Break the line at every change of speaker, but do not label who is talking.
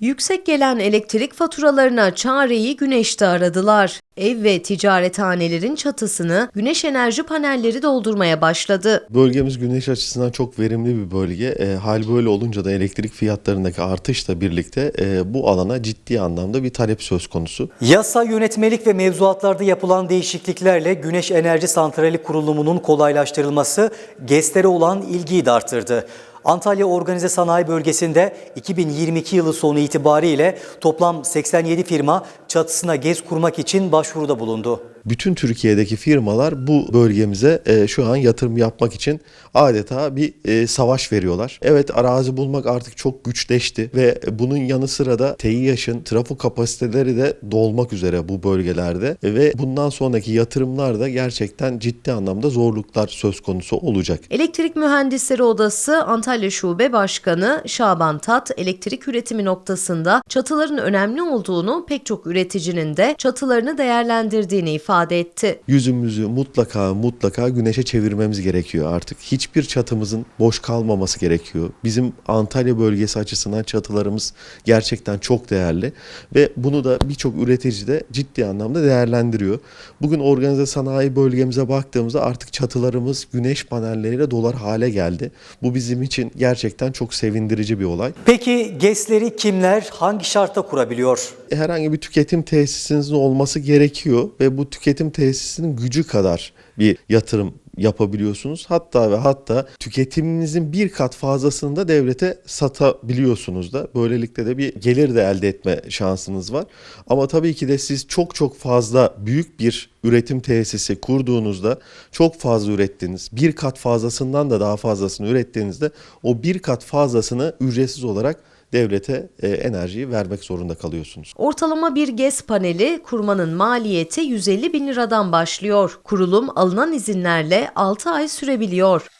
Yüksek gelen elektrik faturalarına çareyi güneşte aradılar. Ev ve ticarethanelerin çatısını güneş enerji panelleri doldurmaya başladı.
Bölgemiz güneş açısından çok verimli bir bölge. E, hal böyle olunca da elektrik fiyatlarındaki artışla birlikte e, bu alana ciddi anlamda bir talep söz konusu.
Yasa, yönetmelik ve mevzuatlarda yapılan değişikliklerle Güneş Enerji Santrali kurulumunun kolaylaştırılması GES'lere olan ilgiyi de arttırdı. Antalya Organize Sanayi Bölgesi'nde 2022 yılı sonu itibariyle toplam 87 firma çatısına GES kurmak için başvuruda bulundu.
Bütün Türkiye'deki firmalar bu bölgemize e, şu an yatırım yapmak için adeta bir e, savaş veriyorlar. Evet arazi bulmak artık çok güçleşti ve bunun yanı sıra da TİHAŞ'ın trafo kapasiteleri de dolmak üzere bu bölgelerde ve bundan sonraki yatırımlar da gerçekten ciddi anlamda zorluklar söz konusu olacak.
Elektrik Mühendisleri Odası Antalya Şube Başkanı Şaban Tat, elektrik üretimi noktasında çatıların önemli olduğunu pek çok üreticinin de çatılarını değerlendirdiğini ifade etti.
yüzümüzü mutlaka mutlaka güneşe çevirmemiz gerekiyor artık. Hiçbir çatımızın boş kalmaması gerekiyor. Bizim Antalya bölgesi açısından çatılarımız gerçekten çok değerli ve bunu da birçok üretici de ciddi anlamda değerlendiriyor. Bugün organize sanayi bölgemize baktığımızda artık çatılarımız güneş panelleriyle dolar hale geldi. Bu bizim için gerçekten çok sevindirici bir olay.
Peki GES'leri kimler hangi şartta kurabiliyor?
herhangi bir tüketim tesisinizin olması gerekiyor ve bu tüketim tesisinin gücü kadar bir yatırım yapabiliyorsunuz. Hatta ve hatta tüketiminizin bir kat fazlasını da devlete satabiliyorsunuz da. Böylelikle de bir gelir de elde etme şansınız var. Ama tabii ki de siz çok çok fazla büyük bir üretim tesisi kurduğunuzda çok fazla ürettiniz. Bir kat fazlasından da daha fazlasını ürettiğinizde o bir kat fazlasını ücretsiz olarak devlete e, enerjiyi vermek zorunda kalıyorsunuz.
Ortalama bir GES paneli kurmanın maliyeti 150 bin liradan başlıyor. Kurulum alınan izinlerle 6 ay sürebiliyor.